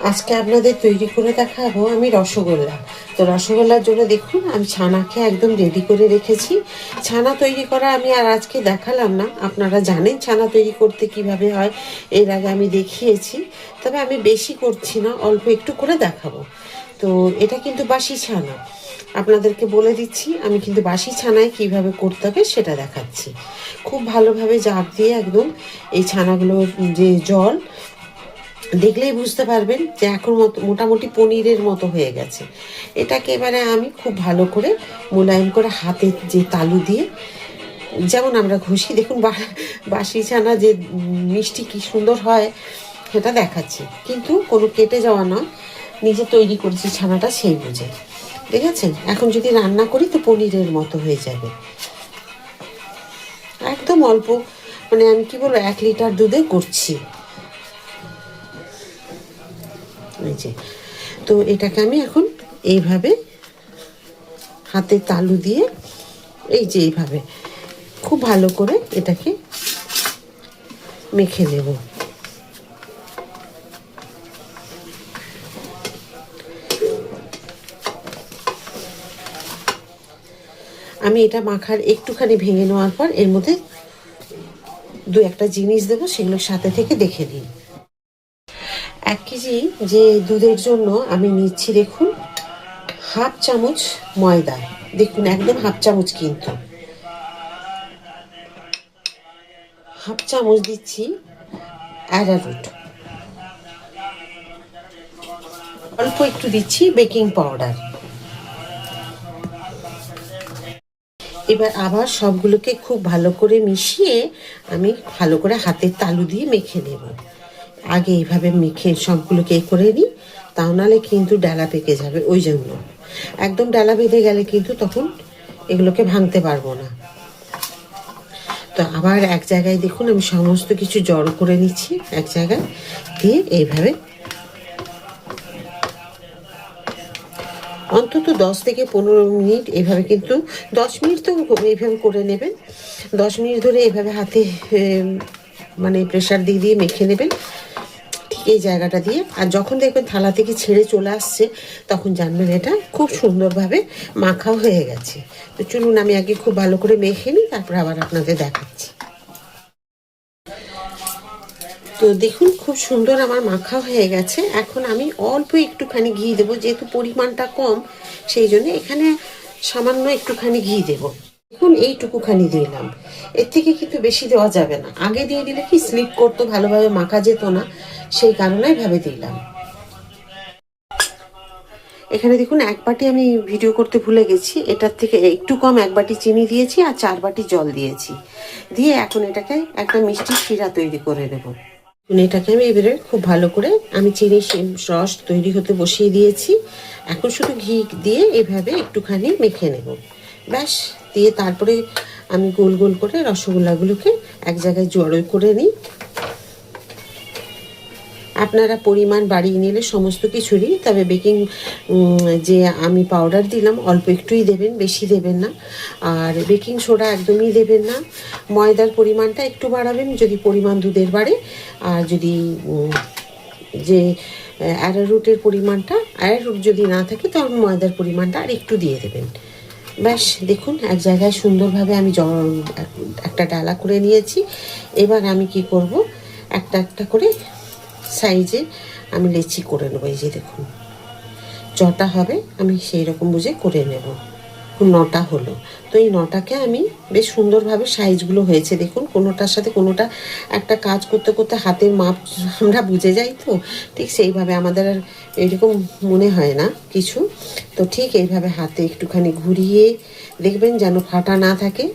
আজকে আপনাদের তৈরি করে দেখাবো আমি রসগোল্লা। তো রসগোল্লার জন্য দেখুন, আমি ছানাকে একদম রেডি করে রেখেছি। ছানা তৈরি করা আমি আর আজকে দেখালাম না। আপনারা জানেন ছানা তৈরি করতে কীভাবে হয়, এর আগে আমি দেখিয়েছি। তবে আমি বেশি করছি না, অল্প একটু করে দেখাবো। তো এটা কিন্তু বাসি ছানা। আপনাদেরকে বলে দিচ্ছি, আমি কিন্তু বাসি ছানায় কীভাবে করতে হবে সেটা দেখাচ্ছি। খুব ভালোভাবে জাপ দিয়ে একদম এই ছানাগুলোর যে জল দেখলেই বুঝতে পারবেন যে এখন মোটামুটি পনিরের মতো হয়ে গেছে। এটাকে এবারে আমি খুব ভালো করে মোলায়েম করে হাতে যে তালু দিয়ে, যেমন আমরা ঘষি, দেখুন বাসি ছানা যে মিষ্টি কি সুন্দর হয়, সেটা দেখাচ্ছি। কিন্তু কোনো কেটে যাওয়া নয়, নিজে তৈরি করেছি ছানাটা সেই বুঝে। ঠিক আছে এখন যদি রান্না করি তো পনিরের মতো হয়ে যাবে। একদম অল্প মানে আমি কি বলব, এক লিটার দুধে করছি। যে তো এটাকে আমি এখন এইভাবে হাতে তালু দিয়ে, এই যে এইভাবে খুব ভালো করে এটাকে মেখে নেব। আমি এটা মাখার একটুখানি ভেঙে নেওয়ার পর এর মধ্যে দু একটা জিনিস দেবো সেগুলোর সাথে থেকে দেখে এক কেজি যে দুধের জন্য আমি নিচ্ছি দেখুন, হাফ চামচ ময়দা। দেখুন, একদম হাফ চামচ কিন্তু। হাফ চামচ দিচ্ছি অ্যারারুট। অল্প একটু দিচ্ছি বেকিং পাউডার। এবার আবার সবগুলোকে খুব ভালো করে মিশিয়ে আমি ভালো করে হাতের তালু দিয়ে মেখে নেব। আগে এইভাবে মেখে সবগুলোকে করে নিই তা নাহলে কিন্তু ডালা পেকে যাবে, ওই জন্য একদম ডালা বেঁধে গেলে কিন্তু তখন এগুলোকে ভাঙতে পারব না। তো আবার এক জায়গায় দেখুন, আমি সমস্ত কিছু জড়ো করে নিচ্ছি এক জায়গায়, দিয়ে এইভাবে অন্তত দশ থেকে পনেরো মিনিট এভাবে কিন্তু, দশ মিনিট তো এইভাবে করে নেবেন, দশ মিনিট ধরে এভাবে হাতে মানে প্রেশার দিয়ে দিয়ে মেখে নেবেন। ঠিক এই জায়গাটা দিয়ে। আর যখন দেখবেন থালা থেকে ছেড়ে চলে আসছে, তখন জানবেন এটা খুব সুন্দরভাবে মাখা হয়ে গেছে। তো চলুন আমি আগে খুব ভালো করে মেখে নিই, তারপর আবার আপনাদের দেখাচ্ছি। তো দেখুন, খুব সুন্দর আমার মাখা হয়ে গেছে। এখন আমি অল্প একটুখানি ঘি দেবো, যেহেতু পরিমাণটা কম, সেই জন্য এখানে সামান্য একটুখানি ঘি দেব। দেখুন এইটুকুখানি দিলাম। এর থেকে কিন্তু বেশি দেওয়া যাবে না। আগে দিয়ে দিলে কি স্লিপ করতো, ভালোভাবে মাখা যেত না, সেই কারণে ভাবে দিলাম। এখানে দেখুন, এক বাটি আমি ভিডিও করতে ভুলে গেছি। এটার থেকে একটু কম এক বাটি চিনি দিয়েছি আর চার বাটি জল দিয়েছি। দিয়ে এখন এটাকে একটা মিষ্টি শিরা তৈরি করে নেব। এখন এটাকে আমি এবারে খুব ভালো করে আমি চিনি রস তৈরি হতে বসিয়ে দিয়েছি। এখন শুধু ঘি দিয়ে এভাবে একটুখানি মেখে নেব। ব্যাস। দিয়ে তারপরে আমি গোল গোল করে রসগোল্লাগুলোকে এক জায়গায় জড়ো করে নিই। আপনারা পরিমাণ বাড়িয়ে নিলে সমস্ত কিছুরই, তবে বেকিং যে আমি পাউডার দিলাম, অল্প একটুই দেবেন, বেশি দেবেন না। আর বেকিং সোডা একদমই দেবেন না। ময়দার পরিমাণটা একটু বাড়াবেন, যদি পরিমাণ দুধের বাড়ে। আর যদি যে, অ্যারারুটের পরিমাণটা, অ্যারারুট যদি না থাকে, তখন ময়দার পরিমাণটা আর একটু দিয়ে দেবেন। ব্যাস, দেখুন, এক জায়গায় সুন্দরভাবে আমি জ- একটা ডালা করে নিয়েছি। এবার আমি কি করব? একটা একটা করে সাইজে আমি লেচি করে নেব, এই যে দেখুন। যটা হবে আমি সেই রকম বুঝে করে নেব। নটা হলো। তো এই নটাকে আমি বেশ সুন্দরভাবে সাইজগুলো হয়েছে। দেখুন, কোনোটার সাথে কোনোটা একটা কাজ করতে করতে হাতের মাপ আমরা বুঝে যাই তো? ঠিক সেইভাবে আমাদের আর এরকম মনে হয় না কিছু। তো ঠিক এইভাবে হাতে একটুখানি ঘুরিয়ে দেখবেন যেন ফাটা না থাকে।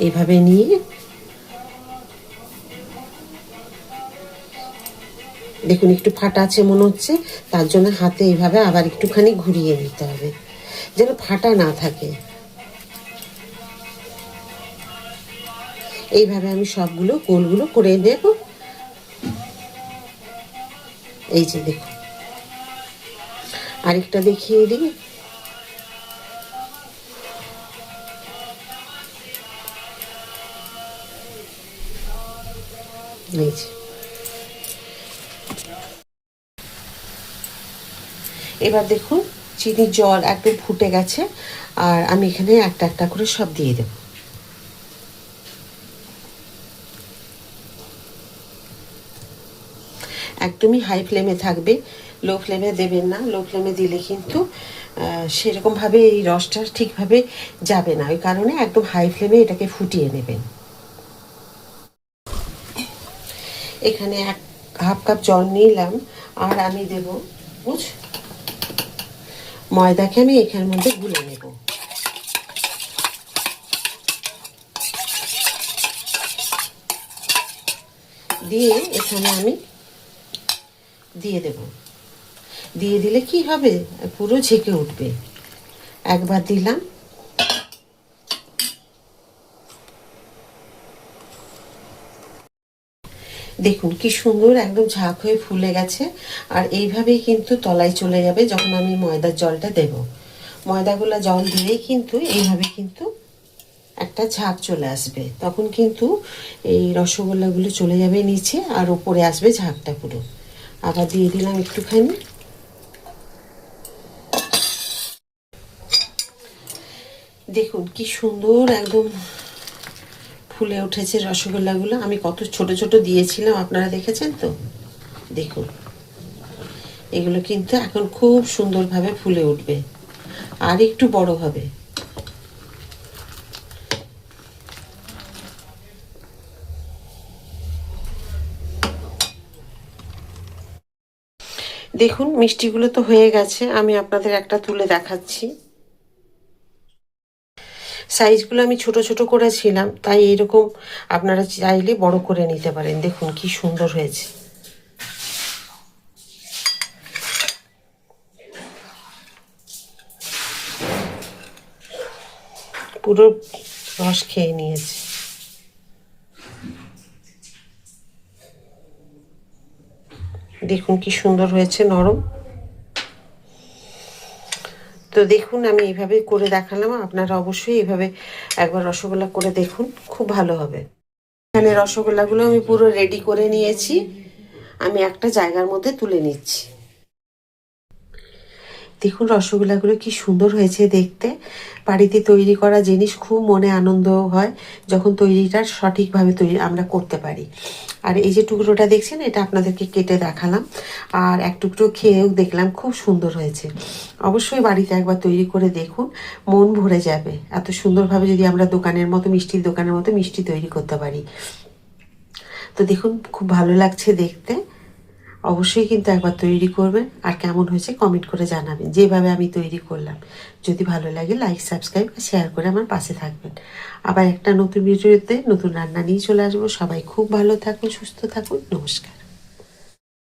এইভাবে নিয়ে দেখুন একটু ফাটা আছে মনে হচ্ছে। তার জন্য হাতে এইভাবে আবার একটুখানি ঘুরিয়ে নিতে হবে। যেন ফাটা না থাকে। এইভাবে আমি সবগুলো গোলগুলো করে নেব এই যে দেখুন আরেকটা দেখিয়ে দিই। এবার দেখুন চিনির জল একদম ফুটে গেছে, আর আমি এখানে একটা একটা করে সব দিয়ে দেব। একদমই হাই ফ্লেমে থাকবে লো ফ্লেমে দেবেন না লো ফ্লেমে দিলে কিন্তু সেরকমভাবে এই রসটা ঠিকভাবে যাবে না, ওই কারণে একদম হাই ফ্লেমে এটাকে ফুটিয়ে নেবেন। এখানে এক হাফ কাপ জল নিলাম, আর আমি দেব, বুঝ ময়দাকে আমি এখানের মধ্যে গুলে নেব। দিয়ে এখানে আমি দিয়ে দেব। দিয়ে দিলে কি হবে? পুরো ঝেঁকে উঠবে। একবার দিলাম। দেখুন, কি সুন্দর একদম ঝাঁক হয়ে ফুলে গেছে। আর এইভাবেই কিন্তু তলায় চলে যাবে যখন আমি ময়দার জলটা দেব। ময়দাগুলো জল দিলেই কিন্তু এইভাবে কিন্তু একটা ঝাঁক চলে আসবে। তখন কিন্তু এই রসগোল্লাগুলো চলে যাবে নিচে আর উপরে আসবে ঝাঁকটা পুরো। আবার দিয়ে দিলাম একটুখানি। দেখুন, কি সুন্দর একদম ফুলে উঠেছে রসগোল্লাগুলো। আমি কত ছোট ছোট দিয়েছিলাম, আপনারা দেখেছেন তো? দেখুন। এগুলো কিন্তু এখন খুব সুন্দরভাবে ফুলে উঠবে। আর একটু বড় হবে। দেখুন, মিষ্টিগুলো তো হয়ে গেছে। আমি আপনাদের একটা তুলে দেখাচ্ছি। সাইজগুলো আমি ছোট ছোট করেছিলাম, তাই এরকম আপনারা চাইলে বড় করে নিতে পারেন। দেখুন কি সুন্দর হয়েছে। পুরো রস খেয়ে নিয়েছে। দেখুন কি সুন্দর হয়েছে, নরম। তো দেখুন, আমি এইভাবে করে দেখালাম। আপনারা অবশ্যই এভাবে একবার রসগোল্লা করে দেখুন, খুব ভালো হবে। এখানে রসগোল্লাগুলো আমি পুরো রেডি করে নিয়েছি। আমি একটা জায়গার মধ্যে তুলে নিচ্ছি। দেখুন রসগোল্লাগুলো কি সুন্দর হয়েছে দেখতে। বাড়িতে তৈরি করা জিনিস খুব মনে আনন্দ হয়, যখন তৈরিটা সঠিকভাবে তৈরি আমরা করতে পারি। আর এই যে টুকরোটা দেখছেন, এটা আপনাদেরকে কেটে দেখালাম। আর এক টুকরো খেয়েও দেখলাম খুব সুন্দর হয়েছে। অবশ্যই বাড়িতে একবার তৈরি করে দেখুন, মন ভরে যাবে। এত সুন্দরভাবে যদি আমরা দোকানের মতো, মিষ্টির দোকানের মতো মিষ্টি তৈরি করতে পারি। তো দেখুন, খুব ভালো লাগছে দেখতে। অবশ্যই কিন্তু একবার তৈরি করবেন আর কেমন হয়েছে কমেন্ট করে জানাবেন। যেভাবে আমি তৈরি করলাম। যদি ভালো লাগে লাইক সাবস্ক্রাইব আর শেয়ার করে আমার পাশে থাকবেন। আবার একটা নতুন ভিডিওতে নতুন রান্না নিয়ে চলে আসব। সবাই খুব ভালো থাকুন, সুস্থ থাকুন। নমস্কার।